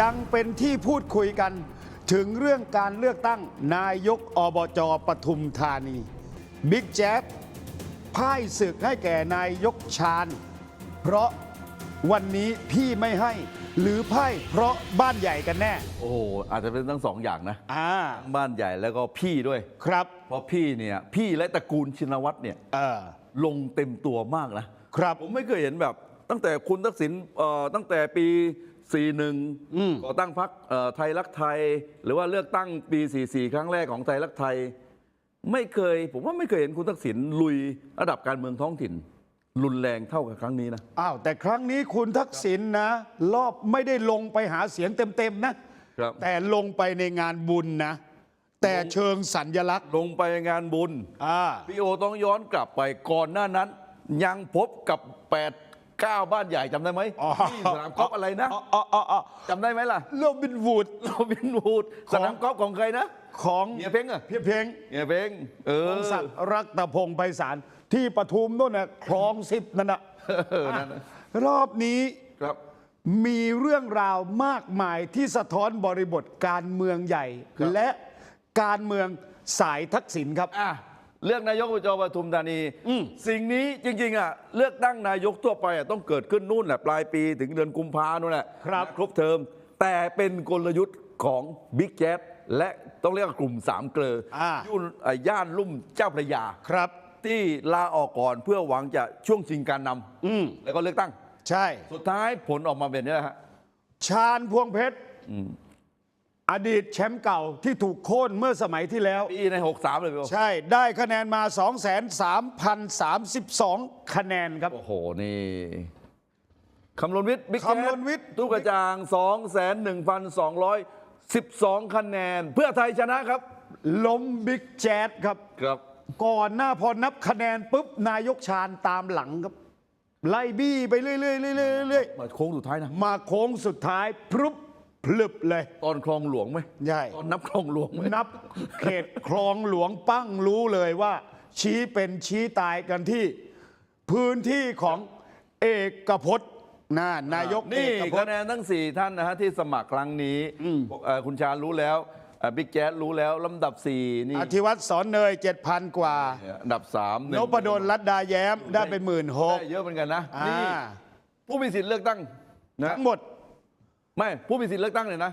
ยังเป็นที่พูดคุยกันถึงเรื่องการเลือกตั้งนายกอบจปทุมธานี บิ๊กแจ๊บพ่ายศึกให้แก่นายกชาญ เพราะวันนี้พี่ไม่ให้หรือพ่ายเพราะบ้านใหญ่กันแน่ โอ้โหอาจจะเป็นทั้งสองอย่างนะอ่า ทั้งบ้านใหญ่แล้วก็พี่ด้วย ครับ เพราะพี่เนี่ยพี่และตระกูลชินวัตรเนี่ยเออ ลงเต็มตัวมากนะครับ ผมไม่เคยเห็นแบบตั้งแต่คุณทักษิณเอ่อตั้งแต่ปี 41ก่อตั้งพรรคเอ่อไทยรักไทย หรือว่าเลือกตั้งปี 44 ครั้งแรกของไทยรักไทย ไม่เคย ผมว่าไม่เคยเห็นคุณทักษิณลุยระดับการเมืองท้องถิ่น รุนแรงเท่ากับครั้งนี้นะอ้าวแต่ครั้งนี้คุณทักษิณนะ รอบไม่ได้ลงไปหาเสียงเต็มๆนะครับแต่ลงไปในงานบุญนะ แต่เชิงสัญญลักษณ์ลงไปงานบุญอ่าพี่โอต้องย้อนกลับไปก่อนหน้านั้น ยังพบกับ8 9 บ้านใหญ่จำได้ไหมอ๋อที่สนามกอล์ฟอะไรนะอ๋ออ๋ออ๋ออ๋อจำได้ไหมล่ะโรบินวูดโรบินวูดสนามกอล์ฟของใครนะของเฮียเพ้งอะเพียเพียงเฮียเพ้งเอพองศักดิ์รัตพงศ์ไพศาลที่ปทุมนู่นน่ะคลองสิบนั่นน่ะเออนั่นน่ะรอบนี้ครับมีเรื่องราวมากมายที่สะท้อนบริบทการเมืองใหญ่ครับและการเมืองสายทักษิณครับอะ เลือกนายกอบจปทุมธานีอืมสิ่งนี้จริง ๆ อะ เลือกตั้งนายกทั่วไปอะต้องเกิดขึ้นนู่นแหละปลายปีถึงเดือนกุมภานู่นแหละครับครบเทอม แต่เป็นกลยุทธ์ของบิ๊กแจ๊และต้องเรียกว่ากลุ่มสามเกลออายุ่นอะย่านลุ่มเจ้าพระยาครับ ที่ลาออกก่อนเพื่อหวังจะช่วงชิงการนำอืมแล้วก็เลือกตั้ง ใช่ สุดท้ายผลออกมาเป็นนี้แหละฮะชาญพวงเพชร อดีตแชมป์เก่าที่ถูกโค่นเมื่อสมัยที่แล้ว ปีใน 63 เลยพี่โอใช่ได้คะแนนมา 2,3,032 คะแนนครับ โอ้โห นี่คำนวณวิทย์บิ๊กแจ๊คำนวณวิทย์ ตู้กระจ่าง 2,1,212 คะแนน เพื่อไทยชนะครับ ล้มบิ๊กแจ๊ดครับ ครับ ก่อนหน้าพอนับคะแนนปุ๊บ นายกชาญตามหลังครับ ไล่บี้ไปเรื่อยๆเรื่อยๆเรื่อยมาโค้งสุดท้ายนะๆมาโค้งสุดท้ายพรุบ พลึบเลย ตอนคลองหลวงไหมใช่ ตอนนับคลองหลวงไหมนับเขตคลองหลวงปั้งรู้เลยว่า ชี้เป็นชี้ตายกันที่ พื้นที่ของเอกพจน์นะนายกเอนี่กพจคะน์ แนนทั้ง 4 ท่านนะฮะที่สมัครครั้งนี้เอ่อคุณชาญรู้แล้วเอ่อบิ๊กแจ๊สรู้แล้วลำดับ 4 นี่อธิวัตรสอนเนยเจ็ดพันกว่าอันดับ3นพดลรัตดาแย้มได้ไปหมื่นหกได้เยอะเหมือนกันนะ อ่านี่ผู้มีสิทธิ์เลือกตั้งนะ ทั้งหมด ไม่ผู้มีสิทธิ์เลือกตั้งเลยนะ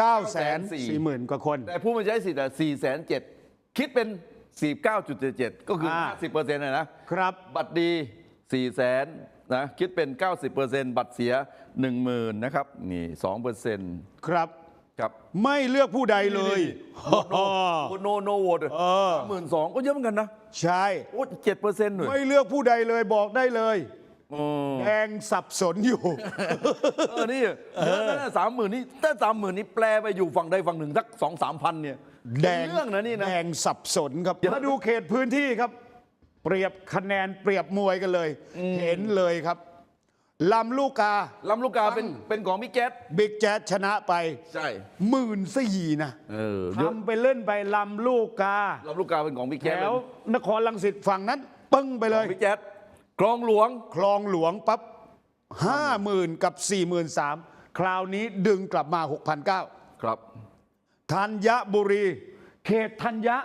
9 4 0 0 0 0 0 กว่าคน แต่ผู้มาใช้สิทธิ์อะ4แสนเคิดเป็น 49.77 ก็คือ อ่า 50เปอร์เซ็นต์นะ ครับ บัตรดี4แสนนะคิดเป็น 90เปอร์เซ็นต์บัตรเสีย 10,000นะครับนี่2เปอร์เซ็นต์ครับ ครับไม่เลือกผู้ใดเลยโนโนโนโหวตเออ หมื่นสองก็เยอะเหมือนกันนะ ใช่ โอ้เจ็ดเปอร์เซ็นต์หน่อยไม่เลือกผู้ใดเลยบอกได้เลยอ๋อ แดงสับสนอยู่ เออนี่เยอะนะสามหมื่นนี่ถ้าสามหมื่นนี่แปลไปอยู่ฝั่งใดฝั่งหนึ่งสักสองสามพันเนี่ยแดงเรื่องนะนี่นะแดงสับสนครับเดี๋ยวมาดูเขตพื้นที่ครับ เปรียบคะแนนเปรียบมวยกันเลย เห็นเลยครับลำลูกกาลำลูกกาเป็นเป็นของบิ๊กแจ๊ดบิ๊กแจ๊ดชนะไป ใช่หมื่นสี่นะเออเยอะทำไปเล่นไปลำลูกกาลำลูกกาเป็นของบิ๊กแถแจ๊ดวนครลังสิตฝั่งนั้น ปึ้งไปเลยบิ๊กแจ๊ด คลองหลวง คลองหลวงปั๊บห้าหมื่นกับสี่หมื่นสามคราวนี้ดึงกลับมาหกพันเก้าครับธัญบุรี เขตธัญญะ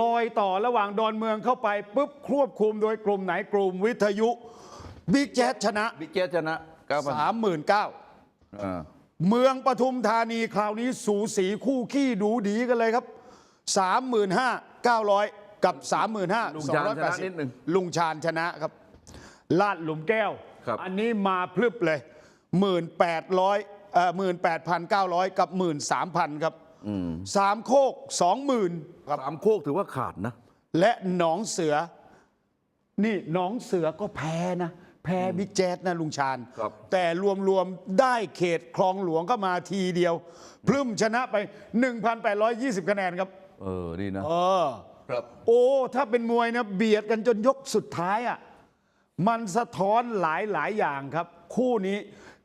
ลอยต่อระหว่างดอนเมืองเข้าไปปุ๊บควบคุมโดยกลุ่มไหนกลุ่มวิทยุบิ๊กแจ๊ดชนะบิ๊กแจ๊ดชนะเก้าพันสามหมื่นเก้าอ่าเมืองปทุมธานีคราวนี้สูสีคู่ขี้ดูดีกันเลยครับ35,900กั บ 35,280ลุงชาญชนะครับ ลาดหลุมแก้ว ครับ อันนี้มาพลึบเลย 1,800เอ่อ18,900 กับ 13,000 ครับสามโคก 20,000 ครับ สามโคกถือว่าขาดนะ และหนองเสือ นี่หนองเสือก็แพ้นะ แพ้บิ๊กแจ๊ดนะลุงชาญ ครับ แต่รวมๆ ได้เขตคลองหลวงก็มาทีเดียว พรึ่มชนะไป 1,820 คะแนนครับ เออดีนะ เออ ครับโอ้ถ้าเป็นมวยนะเบียดกันจนยกสุดท้ายอะมันสะท้อนหลายหลายๆอย่างครับ คู่นี้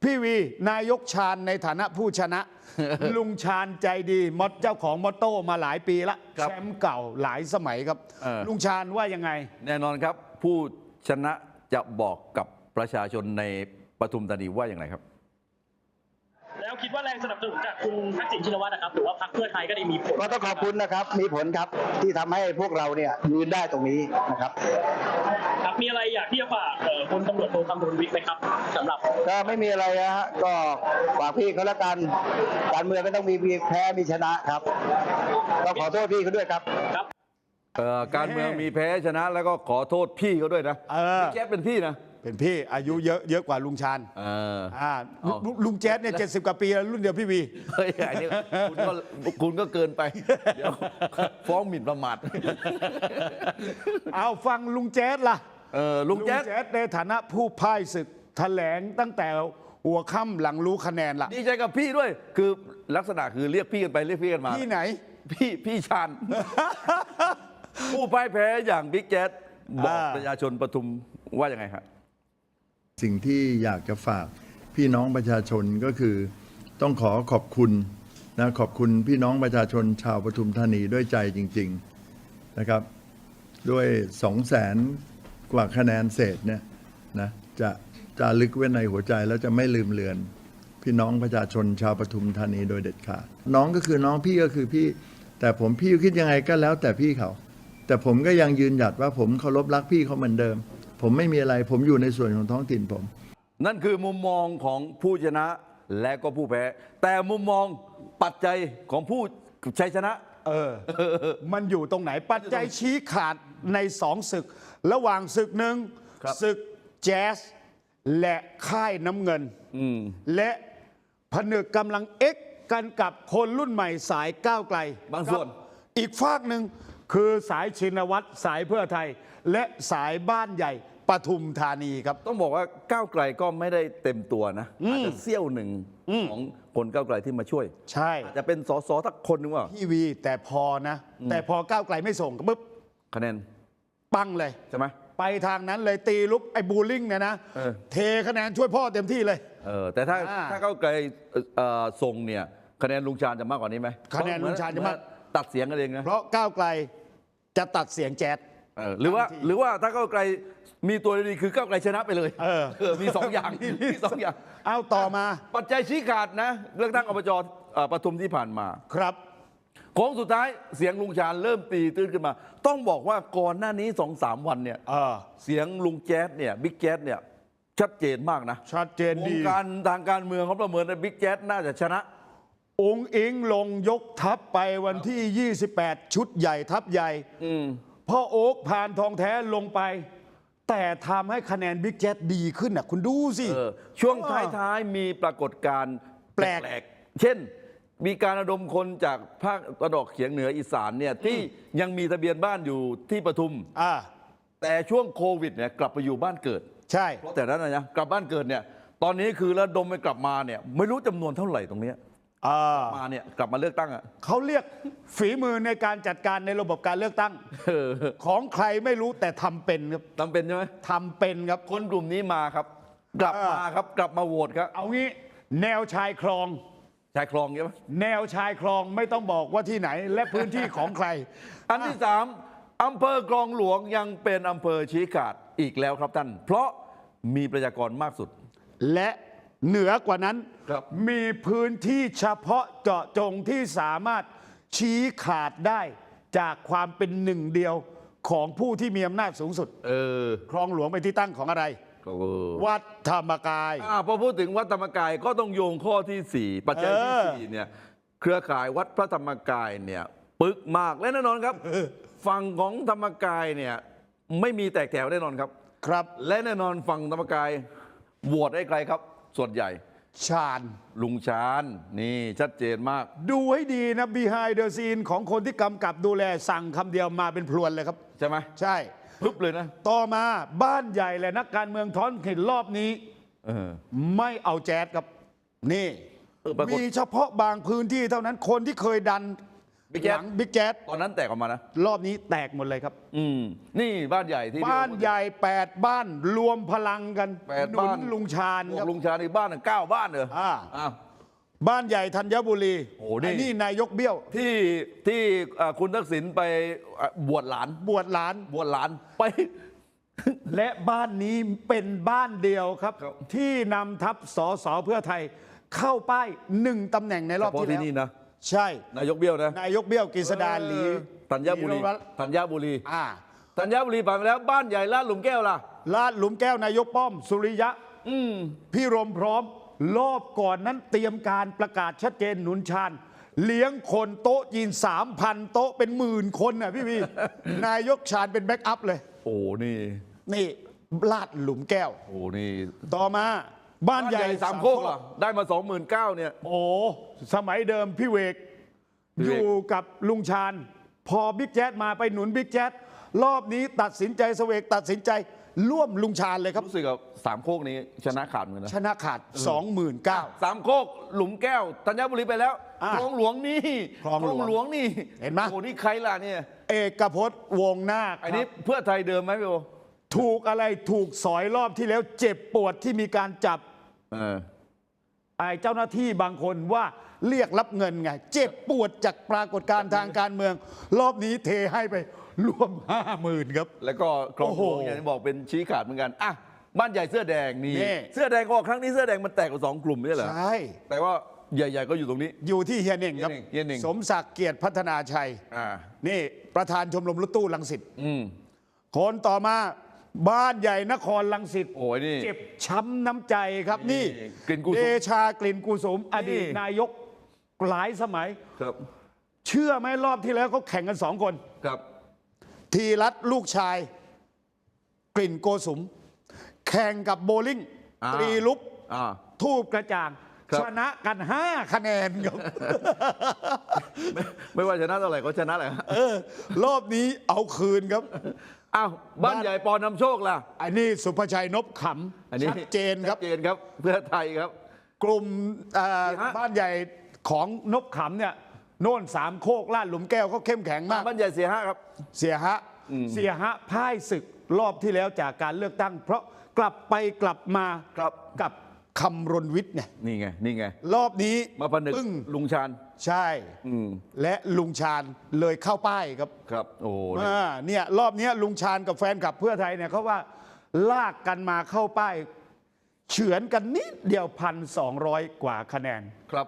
พี่วีนายกชาญในฐานะผู้ชนะ ลุงชาญใจดีมดเจ้าของมอตโต้มาหลายปีละครับ แชมป์เก่าหลายสมัยครับเออลุงชาญว่ายังไง แน่นอนครับ ผู้ชนะจะบอกกับประชาชนในปทุมธานีว่าอย่างไรครับ คิดว่าแรงสนับสนุนจากคุณทักษิณชินวัตรนะครับหรือว่าพรรคเพื่อไทยก็ได้มีผล ก็ต้องขอบคุณนะครับ มีผลครับที่ทำให้พวกเราเนี่ยยืนได้ตรงนี้นะครับ ครับมีอะไรอยากที่จะฝากเอ่อพลตำรวจโทคำรณวิทย์ไหมครับสำหรับก็ไม่มีอะไรนะฮะก็ฝากพี่เขาละกัน การเมืองก็ต้องมีแพ้มีชนะครับก็ขอโทษพี่เขาด้วยครับ ครับ เอ่อการเมืองมีแพ้ชนะแล้วก็ขอโทษพี่เขาด้วยนะเออ พี่แจ๊บเป็นพี่นะ เป็นพี่อายุเยอะเยอะกว่าลุงชาญเออ อ่าลุเอาลุลุงแจ๊ดเนี่ยเจ็ดสิบกว่าปีแล้วรุ่นเดียวพี่วี เฮ้ยอันนี้คุณก็คุณก็เกินไป เดี๋ยวฟ้องหมิ่นประมาทเอาฟังลุงแจ๊ดล่ะ เออลุงแจ๊ดในฐานะผู้พ่ายศึกแถลงตั้งแต่หัวค่ำหลังรู้คะแนนล่ะ ดีใจกับพี่ด้วย คือลักษณะคือเรียกพี่กันไปเรียกพี่กันมา ที่ไหน พี่พี่ชันผู้พ่ายแพ้อย่างบิ๊กแจ๊ดบอกอ่า ประชาชนปทุมว่ายังไงครับ สิ่งที่อยากจะฝากพี่น้องประชาชนก็คือ ต้องขอขอบคุณนะขอบคุณพี่น้องประชาชนชาวปทุมธานีด้วยใจจริง ๆนะครับ ด้วยสองแสนกว่าคะแนนเศษเนี่ยนะจะจะลึกไว้ในหัวใจแล้วจะไม่ลืมเลือน พี่น้องประชาชนชาวปทุมธานีโดยเด็ดขาดน้องก็คือน้องพี่ก็คือพี่ แต่ผมพี่คิดยังไงก็แล้วแต่พี่เขา แต่ผมก็ยังยืนหยัดว่าผมเคารพรักพี่เขาเหมือนเดิม ผมไม่มีอะไร ผมอยู่ในส่วนของท้องถิ่นผม นั่นคือมุมมองของผู้ชนะและก็ผู้แพ้ แต่มุมมองปัจจัยของผู้ชัยชนะ เออ มันอยู่ตรงไหนปัจจัยชี้ขาดในสองศึก ระหว่างศึกหนึ่งครับ ศึกแจ๊สและค่ายน้ำเงินอืมและผนึกกำลังเอ็กกันกับคนรุ่นใหม่สายก้าวไกลบางส่วนครับอีกฝากหนึ่งคือสายชินวัตรสายเพื่อไทย และสายบ้านใหญ่ปทุมธานีครับ ต้องบอกว่าก้าวไกลก็ไม่ได้เต็มตัวนะอาจจะเสี้ยวหนึ่งของคนก้าวไกลที่มาช่วย ใช่อาจจะเป็นสสทักคนหนึงว่า พี่วีแต่พอนะ แต่พอก้าวไกลไม่ส่งก็ปุ๊บคะแนนปังเลย ใช่ไหม ไปทางนั้นเลยตีลุกไอ้บูลลิงเนี่ยนะเออ เทคะแนนช่วยพ่อเต็มที่เลย เออแต่ถ้าอ่าถ้าก้าวไกลเอ่อเอ่อส่งเนี่ยคะแนนลุงชาญจะมากกว่านี้ไหมคะแนนลุงชาญจะมาก เหอนตัดเสียงกันเองนะ เพราะก้าวไกลจะตัดเสียงแจ๊ด เออหรือว่าทันทีหรือว่าถ้าก้าวไกลมีตัวดีๆคือก้าวไกลชนะไปเลยเออ มีสองอย่างมีสองอย่าง เอาต่อมาปัจจัยชี้ขาดนะเลือกตั้งอบจเอ่อปทุมที่ผ่านมาครับ โค้งสุดท้ายเสียงลุงชาญเริ่มตีตื้นขึ้นมา ต้องบอกว่าก่อนหน้านี้สองสามวันเนี่ยเออ เสียงลุงแจ๊ดเนี่ยบิ๊กแจ๊ดเนี่ยชัดเจนมากนะชัดเจนวดี งการทางการเมืองเขาประเมินว่าบิ๊กแจ๊ดน่าจะชนะ องค์อิงลงยกทัพไปวันที่ 28 ชุดใหญ่ทัพใหญ่อืม พ่อโอ๊กผ่านทองแท้ลงไป แต่ทำให้คะแนนบิ๊กแจ๊ดดีขึ้นน่ะคุณดูสิ เออช่วงเออท้ายๆมีปรากฏการณ์แปลกกๆเช่น มีการระดมคนจากภาคตะวันออกเฉียงเหนืออีสานเนี่ยที่ยังมีทะเบียนบ้านอยู่ที่ปทุม อ่าแต่ช่วงโควิดเนี่ยกลับไปอยู่บ้านเกิด ใช่ เพราะแต่นั้นนะนะกลับบ้านเกิดเนี่ยตอนนี้คือระดมไปกลับมาเนี่ยไม่รู้จำนวนเท่าไหร่ตรงเนี้ย อ่ามาเนี่ยกลับมาเลือกตั้งอะเขาเรียกฝีมือในการจัดการในระบบการเลือกตั้ง เออของใครไม่รู้แต่ทำเป็นครับจำเป็นใช่ไหมทำเป็นครับ คนกลุ่มนี้มาครับ กลับเออมาครับกลับมาโหวตครับเอางี้แนวชายคลอง ชายคลองใช่ไหมแนวชายคลองไม่ต้องบอกว่าที่ไหนและพื้นที่ของใคร อันที่สามอำเภอคลองหลวงยังเป็นอำเภอชี้ขาดอีกแล้วครับท่าน เพราะมีประชากรมากสุด และ เหนือกว่านั้นครับ มีพื้นที่เฉพาะเจาะจงที่สามารถชี้ขาดได้จากความเป็นหนึ่งเดียวของผู้ที่มีอำนาจสูงสุด เออคลองหลวงเป็นที่ตั้งของอะไร ก็เออวัดธรรมกาย อ่าพอพูดถึงวัดธรรมกายก็ต้องโยงข้อที่สี่ปัจจัยที่เออ สี่เนี่ยเครือข่ายวัดพระธรรมกายเนี่ยปึกมากและแน่นอนครับ ฝั่งของธรรมกายเนี่ยไม่มีแตกแถวแน่นอนครับ ครับ และแน่นอนฝั่งธรรมกายโหวตให้ใครครับ ส่วนใหญ่ ชาญ ลุงชาญนี่ชัดเจนมาก ดูให้ดีนะ behind the scene ของคนที่กำกับดูแลสั่งคำเดียวมาเป็นพลวนเลยครับ ใช่ไหมใช่พึบเลยนะต่อมาบ้านใหญ่และนักการเมืองท้อนถิ่นรอบนี้ เออ ไม่เอาแจ๊ดครับ นี่ เออปรากฏ มีเฉพาะบางพื้นที่เท่านั้นคนที่เคยดัน บิ๊กแจ๊ดหลังบิ๊กแจ๊ดตอนนั้นแตกออกมานะ รอบนี้แตกหมดเลยครับ อืม นี่บ้านใหญ่ที่บ้านใหญ่ 8 บ้านรวมพลังกันแปดหนุบ้านนลุงชาญบวครักบลุงชาญอีกบ้านหนึ่งเก้าบ้านเหรออ่า อ้าว บ้านใหญ่ธัญบุรีโอ้นี่ไนี่นายกเบี้ยว ที่ที่เอ่อคุณทักษิณไปเอ่อบวชหลาน บวชหลาน บวชหลานไป และบ้านนี้เป็นบ้านเดียวครับ ครับ ที่นำทัพสสเพื่อไทยเข้าป้ายหนึ่งตำแหน่งในรอบเฉพาะที่ที่แล้ว นี่นะ ใช่นายกเบี้ยวนะนายกเบี้ยวกฤษดาหลีเออธัญบุรีหลีรัตน์ธัญบุรีอ่าธัญบุรีผ่านไปแล้วบ้านใหญ่ลาดหลุมแก้วล่ะลาดหลุมแก้วนายกป้อม สุริยะ อืมพี่รมพร้อมรอบก่อนนั้นเตรียมการประกาศชัดเจนหนุนชาญเลี้ยงคนโต๊ะจีนสามพันโต๊ะเป็นหมื่นคนน่ะพี่พี่นายกชาญเป็นแบ็กอัพเลย โอ้นี่ นี่ลาดหลุมแก้ว โอ้นี่ ต่อมา บ้านใหญ่สามโคกล่ะได้มาสองหมื่นเก้าเนี่ย โอ้ สมัยเดิมพี่เวก พี่อเวก ยู่กับลุงชาญ พอบิ๊กแจ๊ดมาไปหนุนบิ๊กแจ๊ดรอบนี้ตัดสินใจเสวกตัดสินใจร่วมลุงชาญเลยครับ รู้สึกกับสามโคกนี้ชนะขาดเหมือนกันชนะนะขาด 29,000 สามโคกหลุมแก้วธัญบุรีไปแล้วอะคลองหลวงนี่คลองหลวงหลวงนี่เห็นไหม โอ้นี่ใครล่ะเนี่ยเอกพจน์วงนาคอันนี้ครับเพื่อไทยเดิมไหมพี่โอถูกอะไรถูกสอยรอบที่แล้วเจ็บปวดที่มีการจับ เออ ไอ้เจ้าหน้าที่บางคนว่าเรียกรับเงินไง เจ็บปวดจากปรากฏการณ์ทางการเมือง รอบนี้เทให้ไปรวมห้าหมื่นครับ แล้วก็คลองหลวงโอ้โหอย่างที่บอกเป็นชี้ขาดเหมือนกันอะบ้านใหญ่เสื้อแดงนี่ นี่ เสื้อแดงก็ครั้งนี้เสื้อแดงมันแตกเป็นสองกลุ่มไม่ใช่เหรอใช่ แต่ว่าใหญ่ ๆ ก็อยู่ตรงนี้ อยู่ที่เฮียเน่งครับ เฮียเน่ง สมศักดิ์เกียรติพัฒนาชัย อ่า นี่ประธานชมรมรถตู้ลังสิตอืม คนต่อมา บ้านใหญ่นครลังสิตโอ้ยนี่ เจ็บช้ำน้ำใจครับนี่นี่กลิ่นกุสุมเดชากลิ่นกุสุมอดีตนี่นายกหลายสมัย ครับเชื่อไหมรอบที่แล้วเขาแข่งกันสองคน ครับทีรัตน์ลูกชาย กลิ่นโกสุม แข่งกับโบลิ่งอ่าตรีลุก อ่า ทูบกระจ่าง ครับ ชนะกัน 5 คะแนนครับ ไม่ไม่ว่าชนะเท่าไหร่ก็ชนะแหละเออรอบนี้เอาคืนครับ อ้าวบ้านใหญ่ปอนำโชคล่ะ อันนี้สุภชัยนบขอันนี้ำชัดเจนครับชัดเจนครับ เพื่อไทยครับ กลุ่มเอ่อสี่ห้าบ้านใหญ่ของนบขำเนี่ยโน่นสามโคกลาดหลุมแก้วเขาเข้มแข็งมาก บ้านใหญ่เสียห้าครับ เสียฮะเสียฮะพ่ายศึกรอบที่แล้วจากการเลือกตั้ง เพราะกลับไปกลับมาครับ กับ คำรณวิทย์เนี่ยนี่ไงนี่ไง รอบนี้มาผนึกปึ้งลุงชาญใช่ อืมและลุงชาญเลยเข้าป้ายครับครับ โอ้โหนี่อ่าเนี่ยรอบเนี้ยลุงชาญกับแฟนคลับเพื่อไทยเนี่ยเขาว่าลากกันมาเข้าป้าย เฉือนกันนิดเดียวพันสองร้อยกว่าคะแนน ครับ